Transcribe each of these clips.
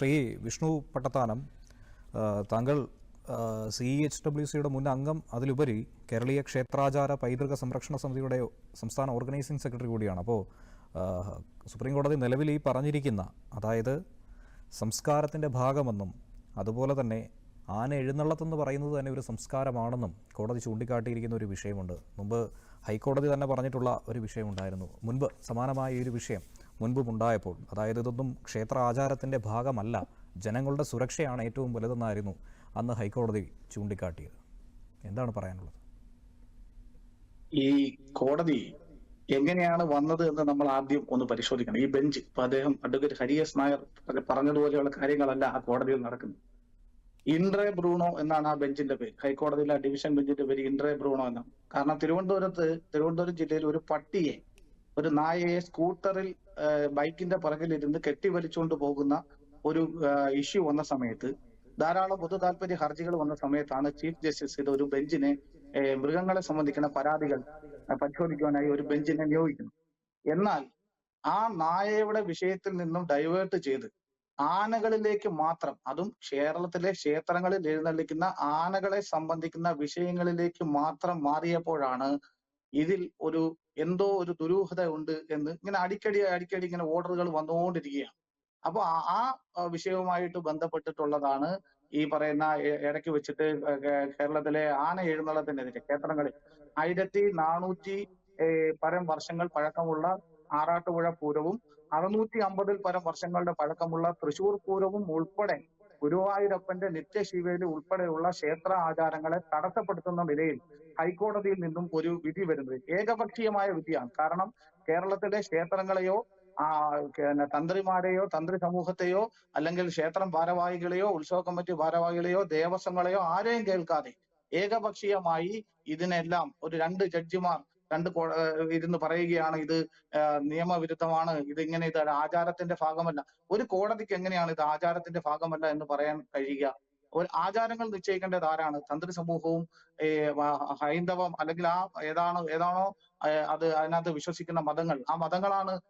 ശ്രീ വിഷ്ണു പട്ടത്താനം താങ്കൾ C H W സിയുടെ മുൻ അംഗം അതിലുപരി കേരളീയ ക്ഷേത്രാചാര പൈതൃക സംരക്ഷണ സമിതിയുടെ സംസ്ഥാന ഓർഗനൈസിംഗ് സെക്രട്ടറി കൂടിയാണ്. അപ്പോൾ സുപ്രീം കോടതി നിലവിൽ ഈ പറഞ്ഞിരിക്കുന്ന അതായത് സംസ്കാരത്തിന്റെ ഭാഗമെന്നും അതുപോലെ തന്നെ ആന എഴുന്നള്ളത്തെന്ന് പറയുന്നത് തന്നെ ഒരു സംസ്കാരമാണെന്നും കോടതി ചൂണ്ടിക്കാട്ടിയിരിക്കുന്ന ഒരു വിഷയമുണ്ട്. മുമ്പ് ഹൈക്കോടതി തന്നെ പറഞ്ഞിട്ടുള്ള ഒരു വിഷയമുണ്ടായിരുന്നു. മുൻപ് സമാനമായ ഒരു വിഷയം മുൻപും ഉണ്ടായപ്പോൾ അതായത് ഇതൊന്നും ക്ഷേത്ര ആചാരത്തിന്റെ ഭാഗമല്ല ജനങ്ങളുടെ സുരക്ഷയാണ് ഏറ്റവും വലുതെന്നായിരുന്നു അന്ന് ഹൈക്കോടതി ചൂണ്ടിക്കാട്ടിയത്. എന്താണ് പറയാനുള്ളത്? ഈ കോടതി എങ്ങനെയാണ് വന്നത് എന്ന് നമ്മൾ ആദ്യം ഒന്ന് പരിശോധിക്കണം. ഈ ബെഞ്ച് ഇപ്പൊ അദ്ദേഹം അഡ്വക്കേറ്റ് ഹരിയസ് നായർ പറഞ്ഞതുപോലെയുള്ള കാര്യങ്ങളല്ല ആ കോടതിയിൽ നടക്കുന്നത്. ഇൻട്രേ ബ്രൂണോ എന്നാണ് ആ ബെഞ്ചിന്റെ പേര്. ഹൈക്കോടതിയിലെ ഡിവിഷൻ ബെഞ്ചിന്റെ പേര് ഇൻട്രേ ബ്രൂണോ എന്നാണ്. കാരണം തിരുവനന്തപുരത്ത് തിരുവനന്തപുരം ജില്ലയിൽ ഒരു പട്ടിയെ ഒരു നായയെ സ്കൂട്ടറിൽ ബൈക്കിന്റെ പുറകിലിരുന്ന് കെട്ടിവലിച്ചുകൊണ്ട് പോകുന്ന ഒരു ഇഷ്യൂ വന്ന സമയത്ത് ധാരാളം പൊതു താല്പര്യ ഹർജികൾ വന്ന സമയത്താണ് ചീഫ് ജസ്റ്റിസ് ഇത് ഒരു ബെഞ്ചിനെ മൃഗങ്ങളെ സംബന്ധിക്കുന്ന പരാതികൾ പരിശോധിക്കുവാനായി ഒരു ബെഞ്ചിനെ നിയോഗിക്കുന്നു. എന്നാൽ ആ നായയുടെ വിഷയത്തിൽ നിന്നും ഡൈവേർട്ട് ചെയ്ത് ആനകളിലേക്ക് മാത്രം അതും കേരളത്തിലെ ക്ഷേത്രങ്ങളിൽ എഴുന്നള്ളിക്കുന്ന ആനകളെ സംബന്ധിക്കുന്ന വിഷയങ്ങളിലേക്ക് മാത്രം മാറിയപ്പോഴാണ് ഇതിൽ ഒരു എന്തോ ഒരു ദുരൂഹത ഉണ്ട് എന്ന് ഇങ്ങനെ അടിക്കടി അടിക്കടി ഇങ്ങനെ ഓർഡറുകൾ വന്നുകൊണ്ടിരിക്കുകയാണ്. അപ്പോൾ ആ- വിഷയവുമായിട്ട് ബന്ധപ്പെട്ടിട്ടുള്ളതാണ് ഈ പറയുന്ന ഇടയ്ക്ക് വെച്ചിട്ട് കേരളത്തിലെ ആന എഴുന്നള്ളത്തിനെതിരെ ക്ഷേത്രങ്ങളിൽ ആയിരത്തി നാനൂറ്റി പരം വർഷങ്ങൾ പഴക്കമുള്ള ആറാട്ടുപുഴ പൂരവും അറുന്നൂറ്റി അമ്പതിൽ പരം വർഷങ്ങളുടെ പഴക്കമുള്ള തൃശൂർ പൂരവും ഉൾപ്പെടെ ഗുരുവായൂരപ്പന്റെ നിത്യശിവേലി ഉൾപ്പെടെയുള്ള ക്ഷേത്ര ആചാരങ്ങളെ തടസ്സപ്പെടുത്തുന്ന നിലയിൽ ഹൈക്കോടതിയിൽ നിന്നും ഒരു വിധി വരുന്നത് ഏകപക്ഷീയമായ വിധിയാണ്. കാരണം കേരളത്തിലെ ക്ഷേത്രങ്ങളെയോ ആ തന്ത്രിമാരെയോ തന്ത്രി സമൂഹത്തെയോ അല്ലെങ്കിൽ ക്ഷേത്രം ഭാരവാഹികളെയോ ഉത്സവ കമ്മിറ്റി ഭാരവാഹികളെയോ ദേവസ്വങ്ങളെയോ ആരെയും കേൾക്കാതെ ഏകപക്ഷീയമായി ഇതിനെല്ലാം ഒരു രണ്ട് ജഡ്ജിമാർ രണ്ട് ഇരുന്ന് പറയുകയാണ് ഇത് നിയമവിരുദ്ധമാണ് ഇത് ഇങ്ങനെ ഇത് ആചാരത്തിന്റെ ഭാഗമല്ല. ഒരു കോടതിക്ക് എങ്ങനെയാണ് ഇത് ആചാരത്തിന്റെ ഭാഗമല്ല എന്ന് പറയാൻ കഴിയുക? ഒരു ആചാരങ്ങൾ നിശ്ചയിക്കേണ്ടത് ആരാണ്? തന്ത്രി സമൂഹവും ഹൈന്ദവം അല്ലെങ്കിൽ ആ ഏതാണ് ഏതാണോ അത് അതിനകത്ത് വിശ്വസിക്കുന്ന മതങ്ങൾ. ആ മതങ്ങളാണ്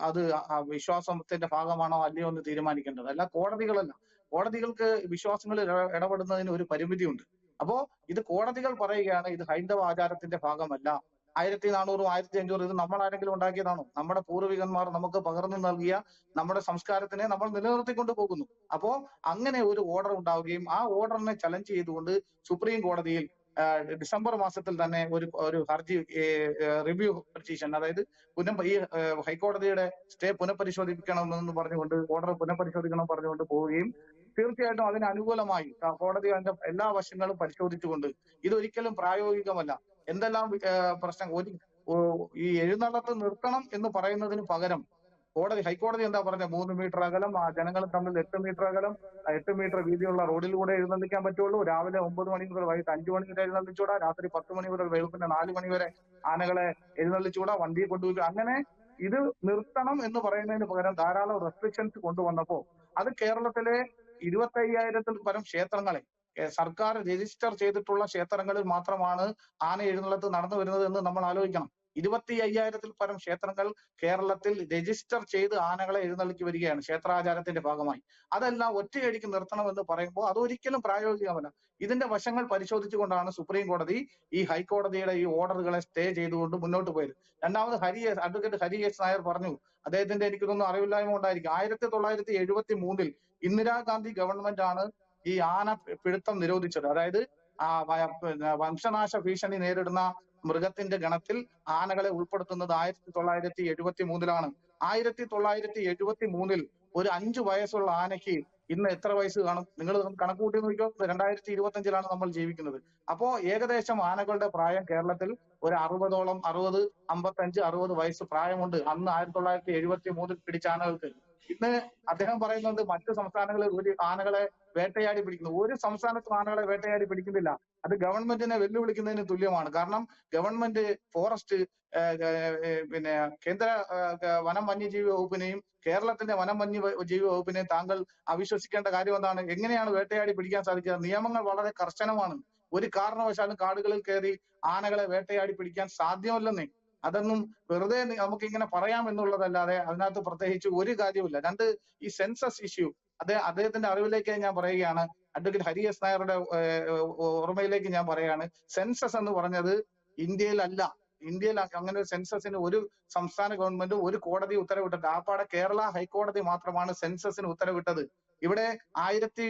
അത് വിശ്വാസത്തിന്റെ ഭാഗമാണോ അല്ലയോ എന്ന് തീരുമാനിക്കേണ്ടത്. അല്ല കോടതികളല്ല. കോടതികൾക്ക് വിശ്വാസങ്ങളിൽ ഇട- ഇടപെടുന്നതിന് ഒരു പരിമിതിയുണ്ട്. അപ്പോ ഇത് കോടതികൾ പറയുകയാണ് ഇത് ഹൈന്ദവ ആചാരത്തിന്റെ ഭാഗമല്ല. ആയിരത്തി നാനൂറും ആയിരത്തി അഞ്ഞൂറും ഇത് നമ്മൾ ആരെങ്കിലും ഉണ്ടാക്കിയതാണോ? നമ്മുടെ പൂർവികന്മാർ നമുക്ക് പകർന്നു നൽകിയ നമ്മുടെ സംസ്കാരത്തിനെ നമ്മൾ നിലനിർത്തിക്കൊണ്ട് പോകുന്നു. അപ്പോ അങ്ങനെ ഒരു ഓർഡർ ഉണ്ടാവുകയും ആ ഓർഡറിനെ ചലഞ്ച് ചെയ്തുകൊണ്ട് സുപ്രീം കോടതിയിൽ ഡിസംബർ മാസത്തിൽ തന്നെ ഒരു ഒരു ഹർജി റിവ്യൂ പെറ്റീഷൻ അതായത് പുനഃ ഈ ഹൈക്കോടതിയുടെ സ്റ്റേ പുനഃപരിശോധിപ്പിക്കണമെന്ന് പറഞ്ഞുകൊണ്ട് ഓർഡർ പുനഃപരിശോധിക്കണം പറഞ്ഞുകൊണ്ട് പോവുകയും തീർച്ചയായിട്ടും അതിന് അനുകൂലമായി കോടതി അതിന്റെ എല്ലാ വശങ്ങളും പരിശോധിച്ചുകൊണ്ട് ഇതൊരിക്കലും പ്രായോഗികമല്ല. എന്തെല്ലാം പ്രശ്നം ഒരു ഈ എഴുന്നള്ളത്ത് നിർത്തണം എന്ന് പറയുന്നതിന് പകരം കോടതി ഹൈക്കോടതി എന്താ പറഞ്ഞത് മൂന്ന് മീറ്റർ അകലം ആ ജനങ്ങൾ തമ്മിൽ എട്ട് മീറ്റർ അകലം എട്ട് മീറ്റർ വീതിയുള്ള റോഡിലൂടെ എഴുന്നള്ളിക്കാൻ പറ്റുള്ളൂ. രാവിലെ ഒമ്പത് മണി മുതൽ വൈകിട്ട് അഞ്ചു മണി വരെ എഴുന്നള്ളിച്ചൂടാ. രാത്രി പത്ത് മണി മുതൽ വെളുപ്പിന്റെ നാല് മണി വരെ ആനകളെ എഴുന്നള്ളിച്ചൂടാ. വണ്ടിയെ കൊണ്ടുപോയി. അങ്ങനെ ഇത് നിർത്തണം എന്ന് പറയുന്നതിന് പകരം ധാരാളം റെസ്ട്രിക്ഷൻസ് കൊണ്ടുവന്നപ്പോ അത് കേരളത്തിലെ ഇരുപത്തി അയ്യായിരത്തിൽ പരം ക്ഷേത്രങ്ങളെ സർക്കാർ രജിസ്റ്റർ ചെയ്തിട്ടുള്ള ക്ഷേത്രങ്ങളിൽ മാത്രമാണ് ആന എഴുന്നള്ളത്ത് നടന്നു വരുന്നത് എന്ന് നമ്മൾ ആലോചിക്കണം. ഇരുപത്തി അയ്യായിരത്തിൽ പരം ക്ഷേത്രങ്ങൾ കേരളത്തിൽ രജിസ്റ്റർ ചെയ്ത് ആനകളെ എഴുന്നള്ളിക്ക് വരികയാണ് ക്ഷേത്രാചാരത്തിന്റെ ഭാഗമായി. അതെല്ലാം ഒറ്റയടിക്ക് നിർത്തണമെന്ന് പറയുമ്പോൾ അതൊരിക്കലും പ്രായോഗികമല്ല. ഇതിന്റെ വശങ്ങൾ പരിശോധിച്ചുകൊണ്ടാണ് സുപ്രീം കോടതി ഈ ഹൈക്കോടതിയുടെ ഈ ഓർഡറുകളെ സ്റ്റേ ചെയ്തുകൊണ്ട് മുന്നോട്ട് പോയത്. രണ്ടാമത് Hari S advocate Hari S Nair പറഞ്ഞു അദ്ദേഹത്തിന്റെ എനിക്കിതൊന്നും അറിവില്ലായ്മ ഉണ്ടായിരിക്കും ആയിരത്തി തൊള്ളായിരത്തി എഴുപത്തി മൂന്നിൽ ഇന്ദിരാഗാന്ധി ഗവൺമെന്റ് ആണ് ഈ ആന പിടുത്തം നിരോധിച്ചത്. അതായത് ആ വംശനാശ ഭീഷണി നേരിടുന്ന മൃഗത്തിന്റെ ഗണത്തിൽ ആനകളെ ഉൾപ്പെടുത്തുന്നത് ആയിരത്തി തൊള്ളായിരത്തി എഴുപത്തി മൂന്നിലാണ് ആയിരത്തി തൊള്ളായിരത്തി എഴുപത്തി മൂന്നിൽ ഒരു അഞ്ചു വയസ്സുള്ള ആനയ്ക്ക് ഇന്ന് എത്ര വയസ്സ് കാണും? നിങ്ങൾ കണക്ക് കൂട്ടി നോക്കിയോ രണ്ടായിരത്തി ഇരുപത്തി അഞ്ചിലാണ് നമ്മൾ ജീവിക്കുന്നത്. അപ്പോ ഏകദേശം ആനകളുടെ പ്രായം കേരളത്തിൽ ഒരു അറുപതോളം അറുപത് അമ്പത്തഞ്ച് അറുപത് വയസ്സ് പ്രായമുണ്ട്. അന്ന് ആയിരത്തി തൊള്ളായിരത്തി എഴുപത്തി മൂന്നിൽ പിടിച്ച ആനകൾക്ക്. ഇന്ന് അദ്ദേഹം പറയുന്നത് മറ്റു സംസ്ഥാനങ്ങളിൽ ഒരു ആനകളെ വേട്ടയാടി പിടിക്കുന്നു. ഒരു സംസ്ഥാനത്തും ആനകളെ വേട്ടയാടി പിടിക്കുന്നില്ല. അത് ഗവൺമെന്റിനെ വെല്ലുവിളിക്കുന്നതിന് തുല്യമാണ്. കാരണം ഗവൺമെന്റ് ഫോറസ്റ്റ് പിന്നെ കേന്ദ്ര വനം വന്യജീവി വകുപ്പിനെയും കേരളത്തിന്റെ വനം വന്യജീവി വകുപ്പിനെയും താങ്കൾ അവിശ്വസിക്കേണ്ട കാര്യം എന്താണ്? എങ്ങനെയാണ് വേട്ടയാടി പിടിക്കാൻ സാധിക്കുക? നിയമങ്ങൾ വളരെ കർശനമാണ്. ഒരു കാരണവശാലും കാടുകളിൽ കയറി ആനകളെ വേട്ടയാടി പിടിക്കാൻ സാധ്യമല്ലെന്നേ. അതൊന്നും വെറുതെ നമുക്ക് ഇങ്ങനെ പറയാം എന്നുള്ളതല്ലാതെ അതിനകത്ത് പ്രത്യേകിച്ച് ഒരു കാര്യവുമില്ല. രണ്ട് ഈ സെൻസസ് ഇഷ്യൂ. അദ്ദേഹം അദ്ദേഹത്തിന്റെ അറിവിലേക്ക് ഞാൻ പറയുകയാണ്. അഡ്വക്കേറ്റ് ഹരി എസ് നായരുടെ ഓർമ്മയിലേക്ക് ഞാൻ പറയുകയാണ്. സെൻസസ് എന്ന് പറഞ്ഞത് ഇന്ത്യയിലല്ല. ഇന്ത്യയിൽ അങ്ങനെ ഒരു സെൻസസിന് ഒരു സംസ്ഥാന ഗവൺമെന്റ് ഒരു കോടതി ഉത്തരവിട്ടിട്ട് ആപ്പാടെ കേരള ഹൈക്കോടതി മാത്രമാണ് സെൻസസിന് ഉത്തരവിട്ടത്. ഇവിടെ ആയിരത്തി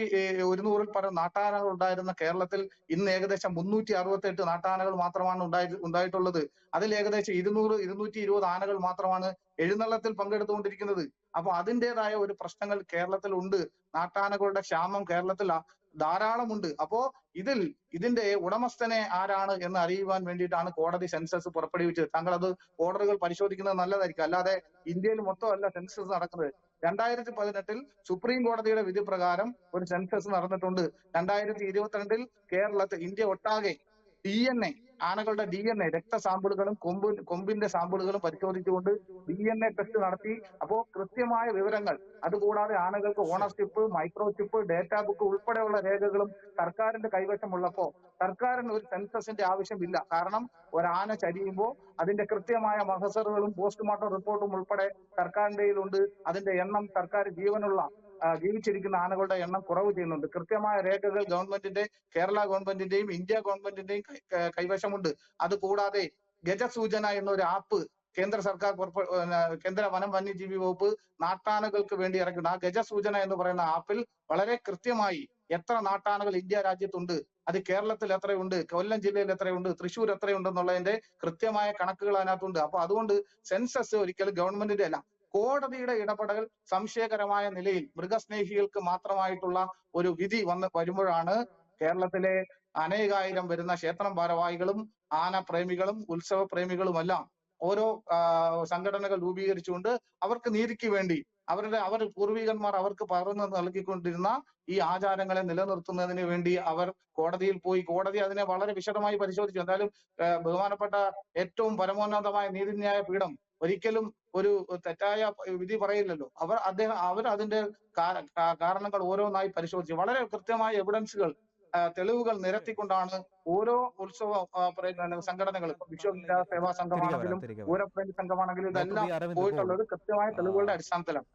ഒരുന്നൂറിൽ പരം നാട്ടാനകൾ ഉണ്ടായിരുന്ന കേരളത്തിൽ ഇന്ന് ഏകദേശം മുന്നൂറ്റി അറുപത്തി എട്ട് നാട്ടാനകൾ മാത്രമാണ് ഉണ്ടായി ഉണ്ടായിട്ടുള്ളത്. അതിൽ ഏകദേശം ഇരുന്നൂറ് ഇരുന്നൂറ്റി ഇരുപത് ആനകൾ മാത്രമാണ് എഴുന്നള്ളത്തിൽ പങ്കെടുത്തുകൊണ്ടിരിക്കുന്നത്. അപ്പൊ അതിന്റെതായ ഒരു പ്രശ്നങ്ങൾ കേരളത്തിൽ ഉണ്ട് നാട്ടാനകളുടെ ക്ഷാമം കേരളത്തിൽ ധാരാളമുണ്ട്. അപ്പോ ഇതിൽ ഇതിന്റെ ഉടമസ്ഥനെ ആരാണ് എന്ന് അറിയുവാൻ വേണ്ടിയിട്ടാണ് കോടതി സെൻസസ് പുറപ്പെടുവിച്ചത്. താങ്കൾ അത് ഓർഡറുകൾ പരിശോധിക്കുന്നത് നല്ലതായിരിക്കും. അല്ലാതെ ഇന്ത്യയിൽ മൊത്തമല്ല സെൻസസ് നടക്കുന്നത്. രണ്ടായിരത്തി പതിനെട്ടിൽ സുപ്രീം കോടതിയുടെ വിധി പ്രകാരം ഒരു സെൻസസ് നടന്നിട്ടുണ്ട്. രണ്ടായിരത്തി ഇരുപത്തിരണ്ടിൽ കേരളത്തിൽ ഇന്ത്യ ഒട്ടാകെ ഡി എൻ എ ആനകളുടെ ഡി എൻ എ രക്തസാമ്പിളുകളും കൊമ്പ് കൊമ്പിന്റെ സാമ്പിളുകളും പരിശോധിച്ചുകൊണ്ട് ഡി എൻ എ ടെസ്റ്റ് നടത്തി. അപ്പോൾ കൃത്യമായ വിവരങ്ങൾ അതുകൂടാതെ ആനകൾക്ക് ഓണർഷിപ്പ് മൈക്രോചിപ്പ് ഡേറ്റാ ബുക്ക് ഉൾപ്പെടെയുള്ള രേഖകളും സർക്കാരിന്റെ കൈവശമുള്ളപ്പോ സർക്കാരിന് ഒരു സെൻസസിന്റെ ആവശ്യമില്ല. കാരണം ഒരാന ചരിയുമ്പോൾ അതിന്റെ കൃത്യമായ മഹസറുകളും പോസ്റ്റ്മോർട്ടം റിപ്പോർട്ടും ഉൾപ്പെടെ സർക്കാരിന്റെ കയ്യിലുണ്ട്. അതിന്റെ എണ്ണം സർക്കാർ ജീവനുള്ള ജീവിച്ചിരിക്കുന്ന ആനകളുടെ എണ്ണം കുറവ് ചെയ്യുന്നുണ്ട്. കൃത്യമായ രേഖകൾ ഗവൺമെന്റിന്റെ കേരള ഗവൺമെന്റിന്റെയും ഇന്ത്യ ഗവൺമെന്റിന്റെയും കൈവശമുണ്ട്. അത് കൂടാതെ ഗജസൂചന എന്നൊരു ആപ്പ് കേന്ദ്ര സർക്കാർ കേന്ദ്ര വനം വന്യജീവി വകുപ്പ് നാട്ടാനകൾക്ക് വേണ്ടി ഇറക്കുന്ന ആ ഗജസൂചന എന്ന് പറയുന്ന ആപ്പിൽ വളരെ കൃത്യമായി എത്ര നാട്ടാനകൾ ഇന്ത്യ രാജ്യത്തുണ്ട് അത് കേരളത്തിൽ എത്രയുണ്ട് കൊല്ലം ജില്ലയിൽ എത്രയുണ്ട് തൃശ്ശൂർ എത്രയുണ്ടെന്നുള്ളതിന്റെ കൃത്യമായ കണക്കുകൾ അതിനകത്തുണ്ട്. അപ്പൊ അതുകൊണ്ട് സെൻസസ് ഒരിക്കലും ഗവൺമെന്റിന്റെ അല്ല കോടതിയുടെ ഇടപെടൽ സംശയകരമായ നിലയിൽ മൃഗസ്നേഹികൾക്ക് മാത്രമായിട്ടുള്ള ഒരു വിധി വന്ന് വരുമ്പോഴാണ് കേരളത്തിലെ അനേകായിരം വരുന്ന ക്ഷേത്രം ഭാരവാഹികളും ആന പ്രേമികളും ഉത്സവ പ്രേമികളുമെല്ലാം ഓരോ സംഘടനകൾ രൂപീകരിച്ചുകൊണ്ട് അവർക്ക് നീതിക്ക് വേണ്ടി അവരുടെ അവർ പൂർവികന്മാർ അവർക്ക് പകർന്നു നൽകിക്കൊണ്ടിരുന്ന ഈ ആചാരങ്ങളെ നിലനിർത്തുന്നതിന് വേണ്ടി അവർ കോടതിയിൽ പോയി. കോടതി അതിനെ വളരെ വിശദമായി പരിശോധിച്ചു. എന്തായാലും ബഹുമാനപ്പെട്ട ഏറ്റവും പരമോന്നതമായ നീതിന്യായ പീഠം ഒരിക്കലും ഒരു തെറ്റായ വിധി പറയില്ലല്ലോ അവർ അദ്ദേഹം അവർ അതിന്റെ കാരണങ്ങൾ ഓരോന്നായി പരിശോധിച്ചു. വളരെ കൃത്യമായ എവിഡൻസുകൾ തെളിവുകൾ നിരത്തിക്കൊണ്ടാണ് ഓരോ ഉത്സവ സംഘടനകൾ വിശ്വവിദ്യാ സേവാ സംഘമാണെങ്കിലും പൂരപ്രേമി സംഘമാണെങ്കിലും ഇതെല്ലാം പോയിട്ടുള്ളത് കൃത്യമായ തെളിവുകളുടെ അടിസ്ഥാനത്തിലാണ്.